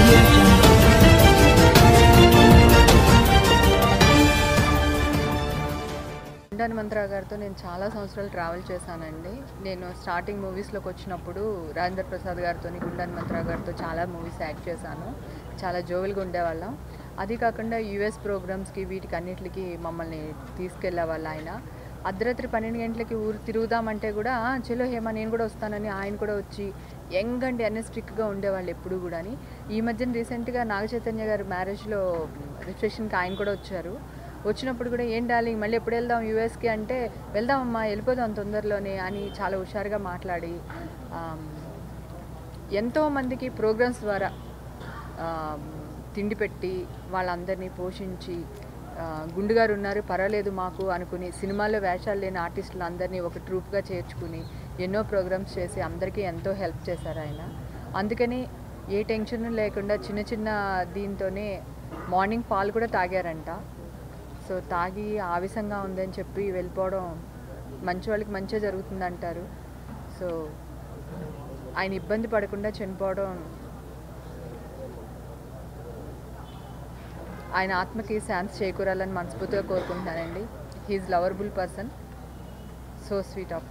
audio mantra గారితో నేను చాలా సంవత్సరాలు ట్రావెల్ చేశానండి. నేను స్టార్టింగ్ మూవీస్లోకి వచ్చినప్పుడు రాజేంద్ర ప్రసాద్ గారితో గుండాని మంత్రా గారితో చాలా మూవీస్ యాక్ట్ చేశాను. చాలా జోవిల్గా ఉండేవాళ్ళం. అది కాకుండా యూఎస్ ప్రోగ్రామ్స్కి వీటికి అన్నిటికి మమ్మల్ని తీసుకెళ్ళేవాళ్ళు ఆయన. అర్ధరాత్రి పన్నెండు గంటలకి ఊరు తిరుగుదామంటే కూడా చలో హేమ నేను కూడా వస్తానని ఆయన కూడా వచ్చి యంగ్ అండ్ ఎనర్జెటిక్గా ఉండేవాళ్ళు ఎప్పుడు కూడాని. ఈ మధ్యన రీసెంట్గా నాగ చైతన్య గారు మ్యారేజ్లో రిసెప్షన్కి ఆయన కూడా వచ్చారు. వచ్చినప్పుడు కూడా ఏం డార్లింగ్ మళ్ళీ ఎప్పుడు వెళ్దాం యూఎస్కి? అంటే వెళ్దామమ్మా వెళ్ళిపోదాం తొందరలోనే అని చాలా హుషారుగా మాట్లాడి ఎంతోమందికి ప్రోగ్రామ్స్ ద్వారా తిండి పెట్టి వాళ్ళందరినీ పోషించి గుండు గారు ఉన్నారు. పర్వాలేదు మాకు అనుకుని సినిమాల్లో వేషాలు లేని ఆర్టిస్టులు అందరినీ ఒక ట్రూప్గా చేర్చుకుని ఎన్నో ప్రోగ్రామ్స్ చేసి అందరికీ ఎంతో హెల్ప్ చేశారు ఆయన. అందుకని ఏ టెన్షన్ లేకుండా చిన్న చిన్న దీంతోనే మార్నింగ్ పాలు కూడా తాగారంట. సో తాగి ఆవేశంగా ఉందని చెప్పి వెళ్ళిపోవడం మంచి వాళ్ళకి మంచిగా జరుగుతుంది అంటారు సో ఆయన ఇబ్బంది పడకుండా చనిపోవడం ఆయన ఆత్మకి శాంతి చేకూరాలని మనస్ఫూర్తిగా కోరుకుంటున్నానండి. He is lovable person so sweet of